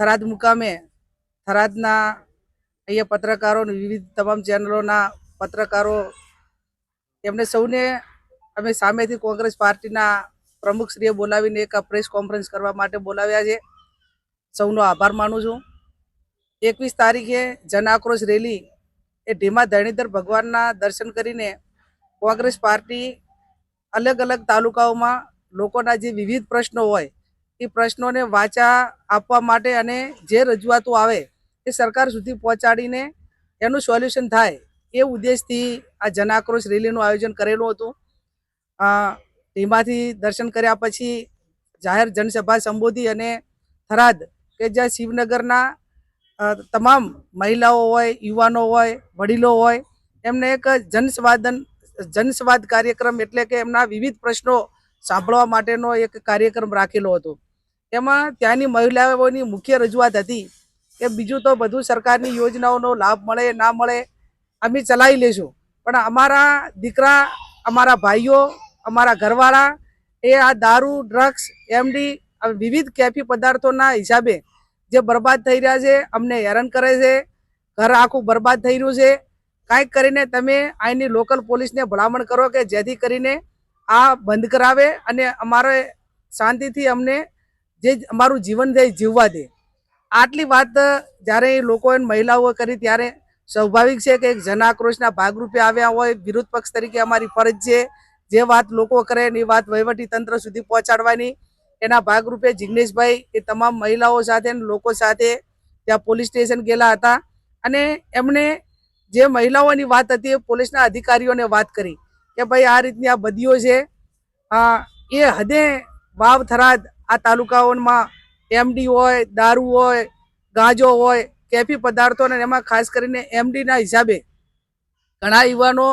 થરાદ મુકામે થરાદના અહીંયા પત્રકારો વિવિધ તમામ ચેનલોના પત્રકારો, એમને સૌને અમે સામેથી કોંગ્રેસ પાર્ટીના પ્રમુખશ્રીએ બોલાવીને એક પ્રેસ કોન્ફરન્સ કરવા માટે બોલાવ્યા છે. સૌનો આભાર માનું છું. એકવીસ તારીખે જન આક્રોશ રેલી એ ઢીમા ધરણીધર ભગવાનના દર્શન કરીને કોંગ્રેસ પાર્ટી અલગ અલગ તાલુકાઓમાં લોકોના જે વિવિધ પ્રશ્નો હોય એ પ્રશ્નોને વાચા આપવા માટે અને જે રજૂઆતો આવે એ સરકાર સુધી પહોંચાડીને એનું સોલ્યુશન થાય એ ઉદ્દેશથી આ જનાક્રોશ રેલીનું આયોજન કરેલું હતું. એમાંથી દર્શન કર્યા પછી જાહેર જનસભા સંબોધી અને થરાદ કે જ્યાં શિવનગરના તમામ મહિલાઓ હોય, યુવાનો હોય, વડીલો હોય, એમને એક જનસંવાદન, જનસંવાદ કાર્યક્રમ એટલે કે એમના વિવિધ પ્રશ્નો સાંભળવા માટેનો એક કાર્યક્રમ રાખેલો હતો. એમાં ત્યાંની મહિલાઓની મુખ્ય રજૂઆત હતી કે બીજું તો બધું સરકારની યોજનાઓનો લાભ મળે, ના મળે, અમે ચલાવી લેશું. પણ અમારા દીકરા, અમારા ભાઈઓ, અમારા ઘરવાળા એ આ દારૂ, ડ્રગ્સ, એમડી વિવિધ કેફી પદાર્થોના હિસાબે જે બરબાદ થઈ રહ્યા છે, અમને હેરાન કરે છે, ઘર આખું બરબાદ થઈ રહ્યું છે. કાંઈક કરીને તમે અહીંની લોકલ પોલીસને ભલામણ કરો કે જેથી કરીને આ બંધ કરાવે અને અમારે શાંતિથી અમને જે અમારું જીવન છે જીવવા દે. આટલી વાત જ્યારે એ લોકો મહિલાઓ કરી ત્યારે સ્વાભાવિક છે કે એક જન ભાગરૂપે આવ્યા હોય વિરોધ પક્ષ તરીકે અમારી ફરજ છે. જે વાત લોકો કરે એ વાત વહીવટી તંત્ર સુધી પહોંચાડવાની. એના ભાગરૂપે જિગ્નેશભાઈ એ તમામ મહિલાઓ સાથે લોકો સાથે ત્યાં પોલીસ સ્ટેશન ગયેલા હતા. અને એમણે જે મહિલાઓની વાત હતી એ પોલીસના અધિકારીઓને વાત કરી કે ભાઈ આ રીતની આ બદીઓ છે. એ હદે વાવ થરાદ આ તાલુકાઓમાં એમડી હોય, દારૂ હોય, ગાંજો હોય, કેફી પદાર્થો અને એમાં ખાસ કરીને એમડીના હિસાબે ઘણા યુવાનો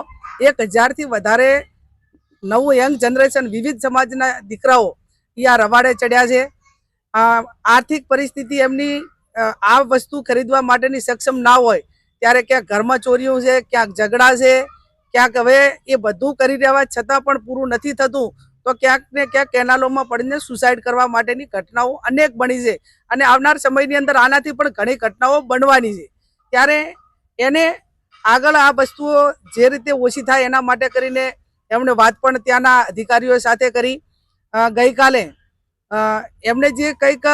એક હજારથી વધારે નવું યંગ જનરેશન વિવિધ સમાજના દીકરાઓ એ આ રવાડે ચડ્યા છે. આર્થિક પરિસ્થિતિ એમની આ વસ્તુ ખરીદવા માટેની સક્ષમ ના હોય ત્યારે ક્યાંક ઘરમાં ચોરીઓ છે, ક્યાંક ઝઘડા છે, ક્યાંક હવે એ બધું કરી રહ્યા છતાં પણ પૂરું નથી થતું. તો ક્યાંક ને ક્યાંક કેનાલોમાં પડીને સુસાઇડ કરવા માટેની ઘટનાઓ અનેક બની છે. અને આવનાર સમયની અંદર આનાથી પણ ઘણી ઘટનાઓ બનવાની છે. ત્યારે એને આગળ આ વસ્તુઓ જે રીતે ઓછી થાય એના માટે કરીને એમણે વાત પણ ત્યાંના અધિકારીઓ સાથે કરી. ગઈકાલે એમણે જે કંઈક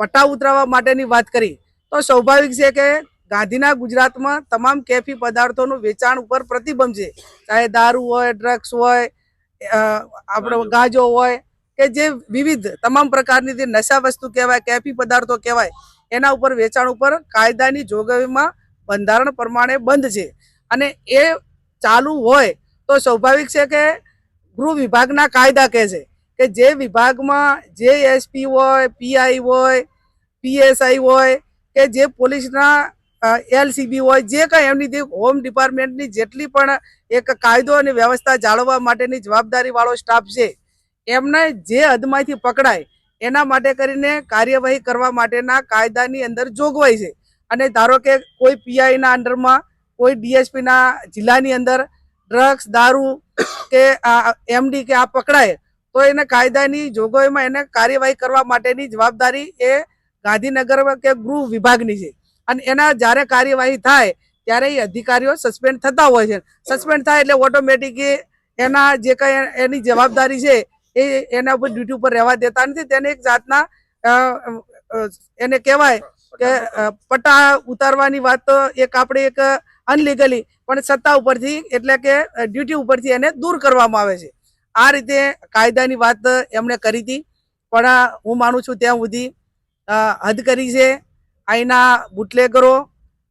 પટ્ટા ઉતરાવવા માટેની વાત કરી. તો સ્વાભાવિક છે કે ગાંધીના ગુજરાતમાં તમામ કેફી પદાર્થોનું વેચાણ ઉપર પ્રતિબંધ છે. ચાહે દારૂ હોય, ડ્રગ્સ હોય આપણો ગાજો હોય કે જે વિવિધ તમામ પ્રકારની જે નશા વસ્તુ કહેવાય કેફી પદાર્થો કહેવાય એના ઉપર વેચાણ ઉપર કાયદાની જોગવાઈમાં બંધારણ પ્રમાણે બંધ છે. અને એ ચાલુ હોય તો સ્વાભાવિક છે કે ગૃહ વિભાગના કાયદા કહે છે કે જે વિભાગમાં જે એસપી હોય પીઆઈ હોય પીએસઆઈ હોય કે જે પોલીસના એલસીબી હોય, જે કાંઈ એમની હોમ ડિપાર્ટમેન્ટની જેટલી પણ એક કાયદો અને વ્યવસ્થા જાળવવા માટેની જવાબદારીવાળો સ્ટાફ છે, એમને જે હદમાંથી પકડાય, એના માટે કરીને કાર્યવાહી કરવા માટેના કાયદાની અંદર જોગવાઈ છે. અને ધારો કે કોઈ પીઆઈના અંડરમાં, કોઈ ડીએસપીના જિલ્લાની અંદર ડ્રગ્સ દારૂ કે એમડી કે આ પકડાય, તો એને કાયદાની જોગવાઈમાં એને કાર્યવાહી કરવા માટેની જવાબદારી એ ગાંધીનગર કે ગૃહ વિભાગની છે. અને એના જ્યારે કાર્યવાહી થાય, ત્યારે એ અધિકારીઓ સસ્પેન્ડ થતા હોય છે. સસ્પેન્ડ થાય એટલે ઓટોમેટિક એના જે કંઈ એની જવાબદારી છે, એ એના ઉપર ડ્યુટી ઉપર રહેવા દેતા નથી. તેને એક જાતના એને કહેવાય કે પટ્ટા ઉતારવાની વાત તો એક આપણે એક અનલીગલી પણ સત્તા ઉપરથી એટલે કે ડ્યુટી ઉપરથી એને દૂર કરવામાં આવે છે. આ રીતે કાયદાની વાત એમણે કરી હતી. પણ હું માનું છું ત્યાં સુધી હદ કરી છે. અહીંના બુટલેગરો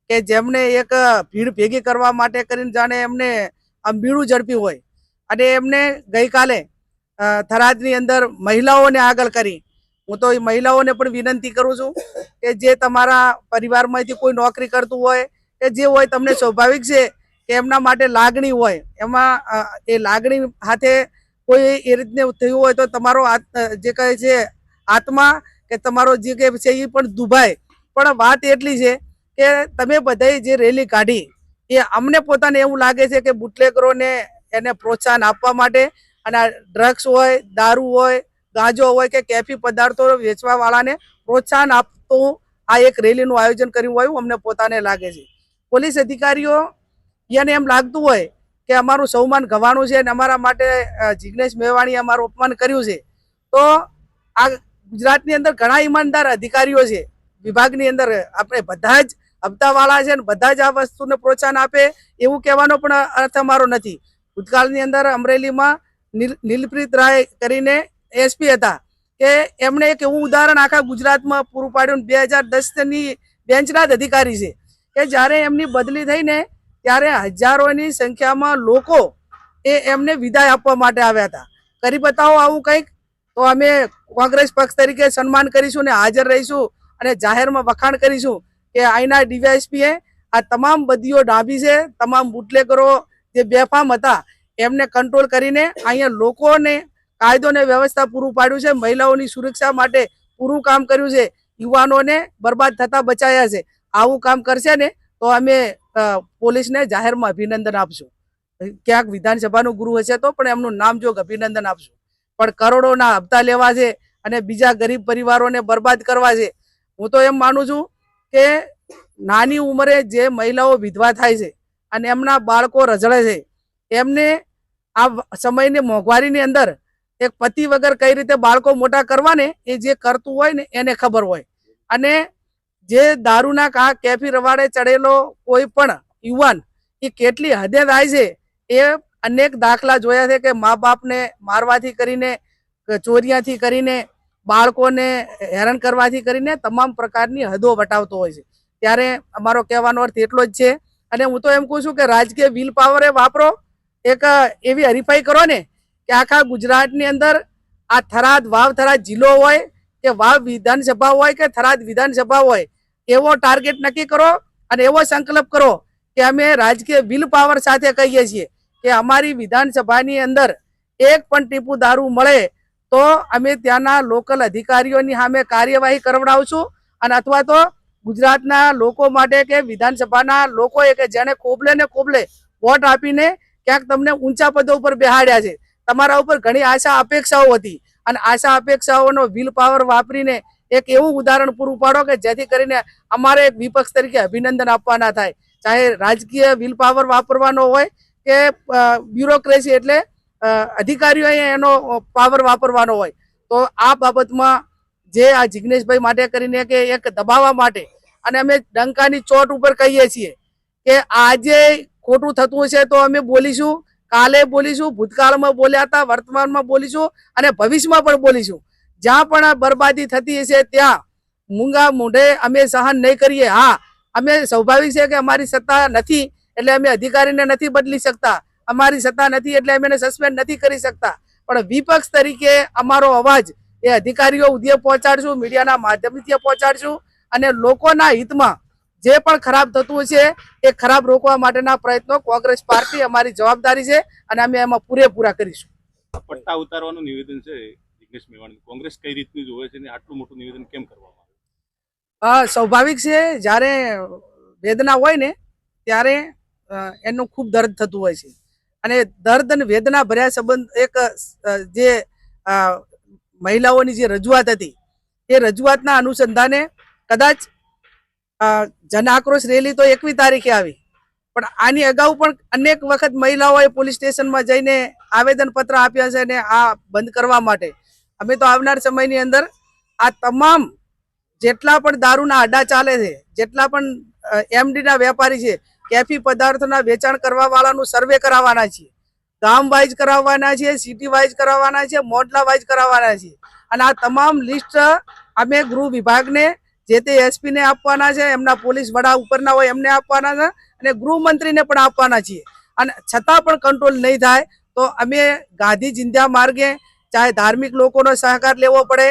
કે જેમને એક ભીડ ભેગી કરવા માટે કરીને જાણે એમને અંબીડું ઝડપી હોય. અને એમને ગઈકાલે થરાદની અંદર મહિલાઓને આગળ કરી. હું તો એ મહિલાઓને પણ વિનંતી કરું છું કે જે તમારા પરિવારમાંથી કોઈ નોકરી કરતું હોય, કે જે હોય તમને સ્વાભાવિક છે કે એમના માટે લાગણી હોય, એમાં એ લાગણી સાથે કોઈ એ રીતને થયું હોય તો તમારો જે કહે છે આત્મા કે તમારો જે કે છે એ પણ દુભાય. પણ વાત એટલી છે કે તમે બધાએ જે રેલી કાઢી, એ અમને પોતાને એવું લાગે છે કે બુટલેગરોને એને પ્રોત્સાહન આપવા માટે અને ડ્રગ્સ હોય, દારૂ હોય, ગાંજો હોય કે કેફી પદાર્થો વેચવાવાળાને પ્રોત્સાહન આપતું આ એક રેલીનું આયોજન કર્યું હોય અમને પોતાને લાગે છે. પોલીસ અધિકારીઓ, એને એમ લાગતું હોય કે અમારું સૌમાન ગવાનું છે અને અમારા માટે જિગ્નેશ મેવાણીએ અમારું અપમાન કર્યું છે. તો આ ગુજરાતની અંદર ઘણા ઈમાનદાર અધિકારીઓ છે. વિભાગની અંદર આપણે બધા જ હપ્તાવાળા છે ને બધા જ આ વસ્તુને પ્રોત્સાહન આપે, એવું કહેવાનો પણ અર્થ અમારો નથી. ભૂતકાળની અંદર અમરેલીમાં નીલ- નીલપ્રીત રાય કરીને એસપી હતા કે એમણે એક એવું ઉદાહરણ આખા ગુજરાતમાં પૂરું પાડ્યું બે હજાર દસની બેન્ચના જ અધિકારી છે કે જ્યારે એમની બદલી થઈને ત્યારે હજારોની સંખ્યામાં લોકો એ એમને વિદાય આપવા માટે આવ્યા હતા. કરી બતાવો આવું કંઈક? તો અમે કોંગ્રેસ પક્ષ તરીકે સન્માન કરીશું ને હાજર રહીશું. અને જાહેરમાં વખાણ કરીશું કે અહીંના ડીવાયએસપીએ આ તમામ બદીઓ ડાબી છે, તમામ બુટલેગરો જે બેફામ હતા, એમને કંટ્રોલ કરીને અહીંયા લોકોને કાયદો ને વ્યવસ્થા પૂરું પાડ્યું છે, મહિલાઓની સુરક્ષા માટે પૂરું કામ કર્યું છે, યુવાનોને બરબાદ થતા બચાયા છે. આવું કામ કરશે ને તો અમે પોલીસને જાહેરમાં અભિનંદન આપશું. ક્યાંક વિધાનસભાનું ગૃહ હશે તો પણ એમનું નામ જોગ અભિનંદન આપશું. પણ કરોડોના હપ્તા લેવા છે અને બીજા ગરીબ પરિવારોને બરબાદ કરવા છે. હું તો એમ માનું છું કે નાની ઉંમરે જે મહિલાઓ વિધવા થાય છે અને એમના બાળકો રજળે છે, એમને આ સમયની મોંઘવારીની અંદર એક પતિ વગર કઈ રીતે બાળકો મોટા કરવાને એ જે કરતું હોય ને એને ખબર હોય. અને જે દારૂના કા, કેફી રવાડે ચડેલો કોઈ પણ યુવાન એ કેટલી હદે થાય છે એ અનેક દાખલા જોયા છે કે મા બાપને મારવાથી કરીને, ચોરિયાથી કરીને બાળકોને હેરાન કરવાથી કરીને તમામ પ્રકારની હદો વટાવતો હોય છે. ત્યારે અમારો કહેવાનો અર્થ એટલો જ છે અને હું તો એમ કહું છું કે રાજકીય વિલ પાવરે વાપરો, એક એવી હરીફાઈ કરો ને કે આખા ગુજરાતની અંદર આ થરાદ વાવ, થરાદ જિલ્લો હોય કે વાવ વિધાનસભા હોય કે થરાદ વિધાનસભા હોય, એવો ટાર્ગેટ નક્કી કરો અને એવો સંકલ્પ કરો કે અમે રાજકીય વિલ પાવર સાથે કહીએ છીએ કે અમારી વિધાનસભાની અંદર એક પણ ટીપુ દારૂ મળે તો અમે ત્યાંના લોકલ અધિકારીઓની સામે કાર્યવાહી કરવડાવશું અને અથવા તો ગુજરાતના લોકો માટે કે વિધાનસભાના લોકોએ કે જેને ખોબલે ને ખોબલે વોટ આપીને ક્યાંક તમને ઊંચા પદો ઉપર બેહાડ્યા છે. તમારા ઉપર ઘણી આશા અપેક્ષાઓ હતી અને આશા અપેક્ષાઓનો વિલ પાવર વાપરીને એક એવું ઉદાહરણ પૂરું પાડો કે જેથી કરીને અમારે એક વિપક્ષ તરીકે અભિનંદન આપવાના થાય. ચાહે રાજકીય વિલ પાવર વાપરવાનો હોય કે બ્યુરોક્રેસી એટલે અધિકારીઓએ એનો પાવર વાપરવાનો હોય, તો આ બાબતમાં જે આ જિગ્નેશભાઈ માટે કરીને કે એક દબાવવા માટે, અને અમે ડંકાની ચોટ ઉપર કહીએ છીએ કે આજે ખોટું થતું હશે તો અમે બોલીશું, કાલે બોલીશું, ભૂતકાળમાં બોલ્યા હતા, વર્તમાનમાં બોલીશું, અને ભવિષ્યમાં પણ બોલીશું. જ્યાં પણ બરબાદી થતી હશે ત્યાં મૂંગા મોઢે અમે સહન નહીં કરીએ. હા, અમે સ્વાભાવિક છે કે અમારી સત્તા નથી, એટલે અમે અધિકારીને નથી બદલી શકતા. અમારી સત્તા નથી એટલે અમે એને સસ્પેન્ડ નથી કરી શકતા. પણ વિપક્ષ તરીકે અમારો અવાજ એ અધિકારીઓ ઉદ્યોગ પહોંચાડશું મીડિયાના માધ્યમથી પહોંચાડશું અને લોકોના હિતમાં જે પણ ખરાબ થતું છે એ ખરાબ રોકવા માટેના પ્રયત્નો કોંગ્રેસ પાર્ટી અમારી જવાબદારી છે અને અમે એમાં પૂરેપૂરા કરીશું. પટ્ટા ઉતારવાનું નિવેદન છે જિગ્નેશ મેવાણી કોંગ્રેસ કઈ રીતનું જોવે છે અને આટલું મોટું નિવેદન કેમ કરવામાં આવ્યું સ્વાભાવિક છે જ્યારે વેદના હોય ને ત્યારે એનું ખૂબ દર્દ થતું હોય છે. અને દર્દ અને વેદના ભર્યા સંબંધ એક જે મહિલાઓની જે રજૂઆત હતી, એ રજૂઆતના અનુસંધાને કદાચ જન આક્રોશ રેલી તો એકવી તારીખે આવી. પણ આની અગાઉ પણ અનેક વખત મહિલાઓએ પોલીસ સ્ટેશનમાં જઈને આવેદનપત્ર આપ્યા છે અને આ બંધ કરવા માટે. અમે તો આવનાર સમયની અંદર આ તમામ જેટલા પણ દારૂના અડા ચાલે છે, જેટલા પણ એમડીના વેપારી છે કેફી પદાર્થોના વેચાણ કરવા વાળાનું સર્વે કરાવવાના છીએ. ગામ વાઇઝ કરાવવાના છે સિટી વાઇઝ કરાવવાના છે મોડલા વાઇઝ કરાવવાના છે અને આ તમામ લિસ્ટ અમે ગૃહ વિભાગને, જે તે એસપીને આપવાના છે, એમના પોલીસ વડા ઉપરના હોય એમને આપવાના છે અને ગૃહમંત્રીને પણ આપવાના છીએ. અને છતાં પણ કંટ્રોલ નહીં થાય, તો અમે ગાંધી ચિંધ્યા માર્ગે ચાહે ધાર્મિક લોકોનો સહકાર લેવો પડે,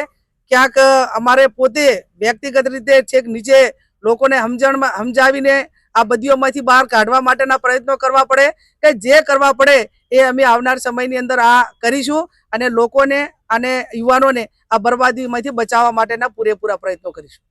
ક્યાંક અમારે પોતે વ્યક્તિગત રીતે છેક નીચે લોકોને સમજણમાં, સમજાવીને આ બધીઓમાંથી બહાર કાઢવા માટેના પ્રયત્નો કરવા પડે કે જે કરવા પડે એ અમે આવનાર સમયની અંદર આ કરીશું અને લોકોને અને યુવાનોને આ બરબાદીમાંથી બચાવવા માટેના પૂરેપૂરા પ્રયત્નો કરીશું.